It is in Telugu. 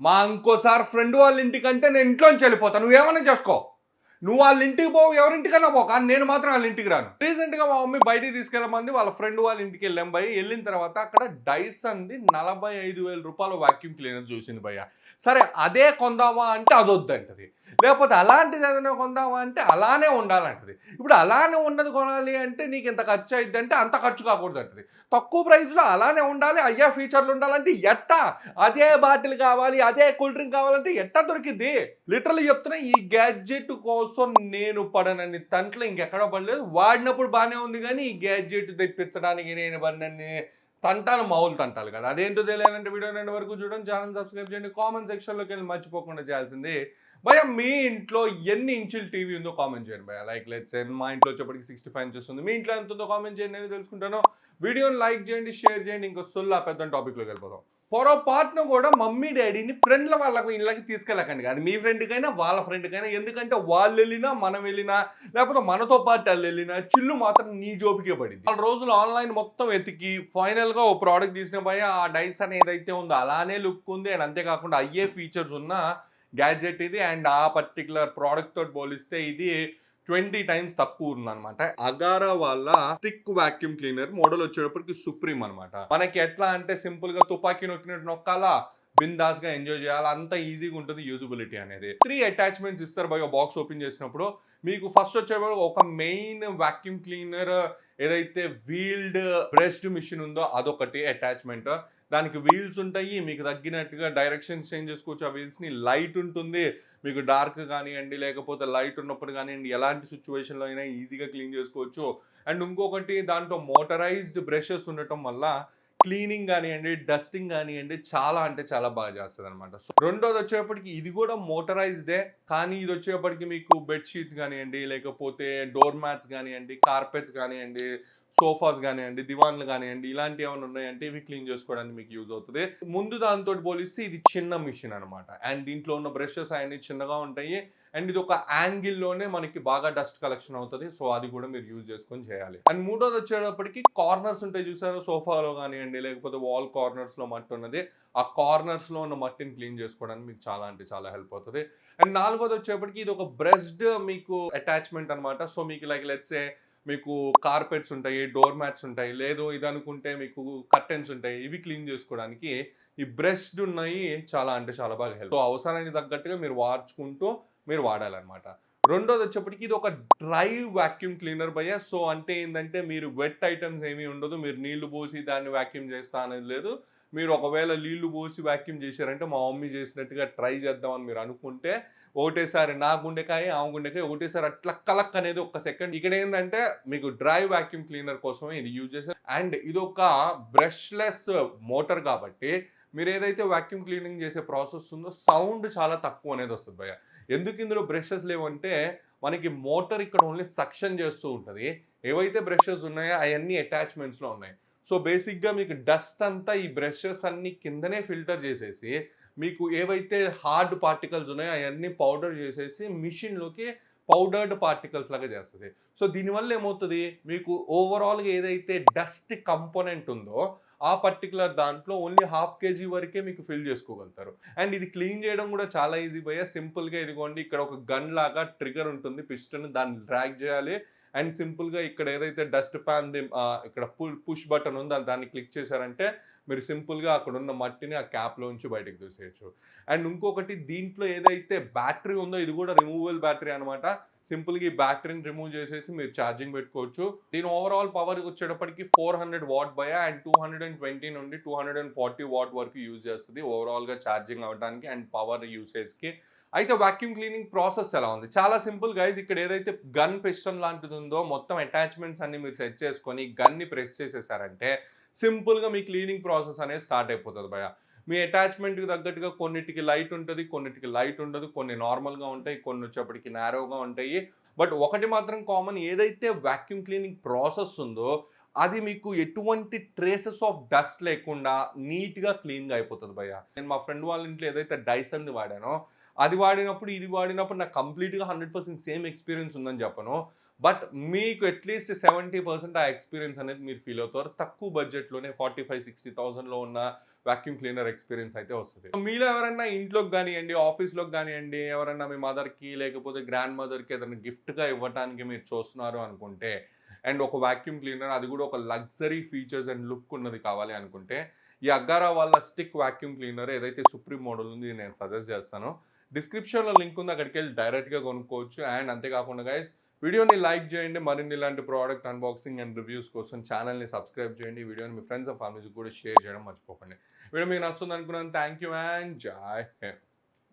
మా ఇంకోసారి ఫ్రెండ్ వాళ్ళ ఇంటికంటే నేను ఇంట్లోంచి వెళ్ళిపోతాను నువ్వేమైనా చేసుకో. నువ్వు వాళ్ళ ఇంటికి పోవు ఎవరింటికన్నా పో కానీ నేను మాత్రం వాళ్ళ ఇంటికి రాను. రీసెంట్గా మా మమ్మీ బయటికి తీసుకెళ్ళమంది వాళ్ళ ఫ్రెండ్ వాళ్ళ ఇంటికి వెళ్ళాం భయ్య. వెళ్ళిన తర్వాత అక్కడ డైసన్ది నలభై ఐదు వేల రూపాయల వాక్యూమ్ క్లీనర్ చూసింది భయ్య. సరే అదే కొందామా అంటే అది వద్దంటది. లేకపోతే అలాంటిది ఏదైనా కొందామా అంటే అలానే ఉండాలంటది. ఇప్పుడు అలానే ఉన్నది కొనాలి అంటే నీకు ఇంత ఖర్చు అయింది అంటే అంత ఖర్చు కాకూడదు అంటది తక్కువ ప్రైస్లో అలానే ఉండాలి అయ్యా ఫీచర్లు ఉండాలంటే ఎట్టా? అదే బాటిల్ కావాలి అదే కూల్ డ్రింక్ కావాలంటే ఎట్టా దొరికింది లిటరల్లీ చెప్తున్నా ఈ గ్యాడ్జెట్ కోసం నేను పడనని తంట్లో ఇంకెక్కడో పడలేదు. వాడినప్పుడు బాగానే ఉంది కానీ ఈ గ్యాడ్జెట్ తెప్పించడానికి నేను పడినని తంటాలు మామూలు తంటాలు కదా. అదేంటో తెలియాలంటే వీడియో రెండు వరకు చూడండి ఛానల్ సబ్స్క్రైబ్ చేయండి కామెంట్ సెక్షన్లోకి వెళ్ళి మర్చిపోకుండా చేయాల్సింది. భయ మీ ఇంట్లో ఎన్ని ఇంచులు టీవీ ఉందో కామెంట్ చేయండి భయ లైక్ లెట్స్ మా ఇంట్లో వచ్చేప్పటికి సిక్స్టీ ఫైవ్ ఇంచెస్ ఉంది. మీ ఇంట్లో ఎంత ఉందో కామెంట్ చేయండి నేను తెలుసుకుంటాను. వీడియోని లైక్ చేయండి షేర్ చేయండి. ఇంకో సొల్లా పెద్ద టాపిక్లోకి వెళ్ళిపోదాం. పొరపాటున కూడా మమ్మీ డాడీని ఫ్రెండ్ల వాళ్ళకు ఇళ్ళకి తీసుకెళ్ళకండి అది మీ ఫ్రెండ్కైనా వాళ్ళ ఫ్రెండ్కైనా. ఎందుకంటే వాళ్ళు వెళ్ళినా మనం వెళ్ళినా లేకపోతే మనతో పాటు వాళ్ళు వెళ్ళినా చిల్లు మాత్రం నీ జోపికే పడింది. వాళ్ళ రోజులు ఆన్లైన్ మొత్తం ఎతికి ఫైనల్గా ఓ ప్రోడక్ట్ తీసిన పోయి ఆ డైస్ అని ఏదైతే ఉందో అలానే లుక్ ఉంది. అండ్ అంతేకాకుండా అయ్యే ఫీచర్స్ ఉన్న గ్యాడ్జెట్ ఇది. అండ్ ఆ పర్టికులర్ ప్రోడక్ట్ తోటి పోలిస్తే ఇది ట్వంటీ టైమ్స్ తక్కువ ఉందన్నమాట. అగారా వాళ్ళ స్టిక్ వాక్యూమ్ క్లీనర్ మోడల్ వచ్చేటప్పటికి సుప్రీం అనమాట మనకి ఎట్లా అంటే సింపుల్గా తుపాకీ నొక్కినట్టు నొక్కాలా? బిందాస్గా ఎంజాయ్ చేయాలి? అంత ఈజీగా ఉంటుంది యూజబిలిటీ అనేది. త్రీ అటాచ్మెంట్స్ ఇస్తారు బై బాక్స్ ఓపెన్ చేసినప్పుడు. మీకు ఫస్ట్ వచ్చేప్పుడు ఒక మెయిన్ వాక్యూమ్ క్లీనర్ ఏదైతే వీల్డ్ బ్రెస్ట్ మిషన్ ఉందో అదొకటి అటాచ్మెంట్. దానికి వీల్స్ ఉంటాయి మీకు తగ్గినట్టుగా డైరెక్షన్స్ చేంజ్ చేసుకోవచ్చు. ఆ వీల్స్ని లైట్ ఉంటుంది. మీకు డార్క్ కానివ్వండి లేకపోతే లైట్ ఉన్నప్పుడు కానివ్వండి ఎలాంటి సిచ్యువేషన్లో అయినా ఈజీగా క్లీన్ చేసుకోవచ్చు. అండ్ ఇంకొకటి దాంట్లో మోటరైజ్డ్ బ్రషెస్ ఉండటం వల్ల క్లీనింగ్ కానివ్వండి డస్టింగ్ కానివ్వండి చాలా అంటే చాలా బాగా చేస్తుంది అనమాట సో రెండోది వచ్చేప్పటికి ఇది కూడా మోటరైజ్డే. కానీ ఇది వచ్చేప్పటికి మీకు బెడ్షీట్స్ కానివ్వండి లేకపోతే డోర్ మ్యాట్స్ కానివ్వండి కార్పెట్స్ కానివ్వండి సోఫాస్ కానివ్వండి దివాన్లు కానివ్వండి ఇలాంటి ఏమైనా ఉన్నాయంటే ఇవి క్లీన్ చేసుకోవడానికి మీకు యూజ్ అవుతుంది. ముందు దాంతో పోలిస్తే ఇది చిన్న మిషన్ అనమాట అండ్ దీంట్లో ఉన్న బ్రషెస్ అవన్నీ చిన్నగా ఉంటాయి. అండ్ ఇది ఒక యాంగిల్లోనే మనకి బాగా డస్ట్ కలెక్షన్ అవుతుంది. సో అది కూడా మీరు యూజ్ చేసుకొని చేయాలి. అండ్ మూడోది వచ్చేటప్పటికి కార్నర్స్ ఉంటాయి చూసారు? సోఫాలో కానివ్వండి లేకపోతే వాల్ కార్నర్స్లో మట్టి ఉన్నది. ఆ కార్నర్స్లో ఉన్న మట్టిని క్లీన్ చేసుకోవడానికి మీకు చాలా అంటే చాలా హెల్ప్ అవుతుంది. అండ్ నాలుగోది వచ్చేప్పటికి ఇది ఒక బ్రెస్డ్ మీకు అటాచ్మెంట్ అనమాట సో మీకు లైక్ లెట్సే మీకు కార్పెట్స్ ఉంటాయి డోర్ మ్యాట్స్ ఉంటాయి లేదు ఇది అనుకుంటే మీకు కర్టెన్స్ ఉంటాయి ఇవి క్లీన్ చేసుకోవడానికి ఈ బ్రష్డ్ ఉన్నాయి చాలా అంటే చాలా బాగా హెల్ప్. సో అవసరానికి తగ్గట్టుగా మీరు వార్చుకుంటూ మీరు వాడాలన్నమాట. రెండోది వచ్చేప్పటికి ఇది ఒక డ్రై వాక్యూమ్ క్లీనర్ భయ్య. సో అంటే ఏంటంటే మీరు వెట్ ఐటమ్స్ ఏమీ ఉండదు మీరు నీళ్ళు పోసి దాన్ని వాక్యూమ్ చేస్తా అనేది లేదు. మీరు ఒకవేళ నీళ్ళు పోసి వాక్యూమ్ చేశారంటే మా మమ్మీ చేసినట్టుగా ట్రై చేద్దామని మీరు అనుకుంటే ఒకటేసారి నా గుండెకాయ ఆ గుండెకాయ ఒకటేసారి అట్లా కలక్ అనేది ఒక సెకండ్. ఇక్కడ ఏంటంటే మీకు డ్రై వాక్యూమ్ క్లీనర్ కోసం ఇది యూజ్ చేశారు. అండ్ ఇది ఒక బ్రష్లెస్ మోటార్ కాబట్టి మీరు ఏదైతే వాక్యూమ్ క్లీనింగ్ చేసే ప్రాసెస్ ఉందో సౌండ్ చాలా తక్కువ అనేది వస్తుంది భయ్య. ఎందుకు ఇందులో బ్రషెస్ లేవంటే మనకి మోటార్ ఇక్కడ ఓన్లీ సక్షన్ చేస్తూ ఉంటుంది. ఏవైతే బ్రషెస్ ఉన్నాయో అవన్నీ అటాచ్మెంట్స్లో ఉన్నాయి. సో బేసిక్గా మీకు డస్ట్ అంతా ఈ బ్రషెస్ అన్ని కిందనే ఫిల్టర్ చేసేసి మీకు ఏవైతే హార్డ్ పార్టికల్స్ ఉన్నాయో అవన్నీ పౌడర్ చేసేసి మిషన్లోకి పౌడర్డ్ పార్టికల్స్ లాగా చేస్తుంది. సో దీనివల్ల ఏమవుతుంది? మీకు ఓవరాల్గా ఏదైతే డస్ట్ కంపోనెంట్ ఉందో ఆ పర్టికులర్ దాంట్లో ఓన్లీ హాఫ్ కేజీ వరకే మీకు ఫిల్ చేసుకోగలుగుతారు. అండ్ ఇది క్లీన్ చేయడం కూడా చాలా ఈజీ పోయా సింపుల్గా ఇదిగోండి ఇక్కడ ఒక గన్ లాగా ట్రిగర్ ఉంటుంది పిస్టన్ దాన్ని డ్రాగ్ చేయాలి. అండ్ సింపుల్గా ఇక్కడ ఏదైతే డస్ట్ ప్యాన్ ఇక్కడ పుష్ బటన్ ఉందో దాన్ని క్లిక్ చేశారంటే మీరు సింపుల్గా అక్కడ ఉన్న మట్టిని ఆ క్యాప్లోంచి బయటకు తీసేయచ్చు. అండ్ ఇంకొకటి దీంట్లో ఏదైతే బ్యాటరీ ఉందో ఇది కూడా రిమూవల్ బ్యాటరీ అనమాట సింపుల్గా ఈ బ్యాటరీని రిమూవ్ చేసేసి మీరు ఛార్జింగ్ పెట్టుకోవచ్చు. దీని ఓవరాల్ పవర్ వచ్చేటప్పటికి ఫోర్ హండ్రెడ్ వాట్ బయ and two hundred and twenty నుండి two hundred and forty watt వరకు యూజ్ చేస్తుంది ఓవరాల్గా ఛార్జింగ్ అవ్వడానికి అండ్ పవర్ యూసేజ్కి. అయితే వాక్యూమ్ క్లీనింగ్ ప్రాసెస్ ఎలా ఉంది? చాలా సింపుల్ గైజ్ ఇక్కడ ఏదైతే గన్ పిస్టన్ లాంటిది ఉందో మొత్తం అటాచ్మెంట్స్ అన్ని మీరు సెట్ చేసుకొని గన్ని ప్రెస్ చేసేసారంటే సింపుల్గా మీ క్లీనింగ్ ప్రాసెస్ అనేది స్టార్ట్ అయిపోతుంది భయ మీ అటాచ్మెంట్కి తగ్గట్టుగా కొన్నిటికి లైట్ ఉంటుంది కొన్నిటికి లైట్ ఉండదు కొన్ని నార్మల్గా ఉంటాయి కొన్ని వచ్చేప్పటికి నేరోగా ఉంటాయి. బట్ ఒకటి మాత్రం కామన్ ఏదైతే వాక్యూమ్ క్లీనింగ్ ప్రాసెస్ ఉందో అది మీకు ఎటువంటి ట్రేసెస్ ఆఫ్ డస్ట్ లేకుండా నీట్గా క్లీన్గా అయిపోతుంది భయ్య. నేను మా ఫ్రెండ్ వాళ్ళ ఇంట్లో ఏదైతే డైసన్ది వాడానో అది వాడినప్పుడు ఇది వాడినప్పుడు నాకు కంప్లీట్గా హండ్రెడ్ పర్సెంట్ సేమ్ ఎక్స్పీరియన్స్ ఉందని చెప్పను. బట్ మీకు అట్లీస్ట్ సెవెంటీ పర్సెంట్ ఆ ఎక్స్పీరియన్స్ అనేది మీరు ఫీల్ అవుతారు. తక్కువ బడ్జెట్లోనే ఫార్టీ ఫైవ్ సిక్స్టీ థౌసండ్లో ఉన్న వాక్యూమ్ క్లీనర్ ఎక్స్పీరియన్స్ అయితే వస్తుంది. మీలో ఎవరైనా ఇంట్లోకి కానివ్వండి ఆఫీస్లోకి కానివ్వండి ఎవరైనా మీ మదర్కి లేకపోతే గ్రాండ్ మదర్కి ఏదైనా గిఫ్ట్గా ఇవ్వడానికి మీరు చూస్తున్నారు అనుకుంటే అండ్ ఒక వాక్యూమ్ క్లీనర్ అది కూడా ఒక లగ్జరీ ఫీచర్స్ అండ్ లుక్ ఉన్నది కావాలి అనుకుంటే ఈ అగ్గారా వాళ్ళ స్టిక్ వాక్యూమ్ క్లీనర్ ఏదైతే సుప్రీం మోడల్ ఉంది నేను సజెస్ట్ చేస్తాను. డిస్క్రిప్షన్లో లింక్ ఉంది అక్కడికి వెళ్ళి డైరెక్ట్గా కొనుక్కోవచ్చు. అండ్ అంతేకాకుండా గైస్ వీడియోని లైక్ చేయండి మరిన్ని ఇలాంటి ప్రోడక్ట్ అన్బాక్సింగ్ అండ్ రివ్యూస్ కోసం ఛానల్ని సబ్స్క్రైబ్ చేయండి. ఈ వీడియోని మీ ఫ్రెండ్స్ అండ్ ఫ్యామిలీస్ కూడా షేర్ చేయడం మర్చిపోకండి. వీడియో మీకు నచ్చుతుంది అనుకున్నాను thank you and Jai Hind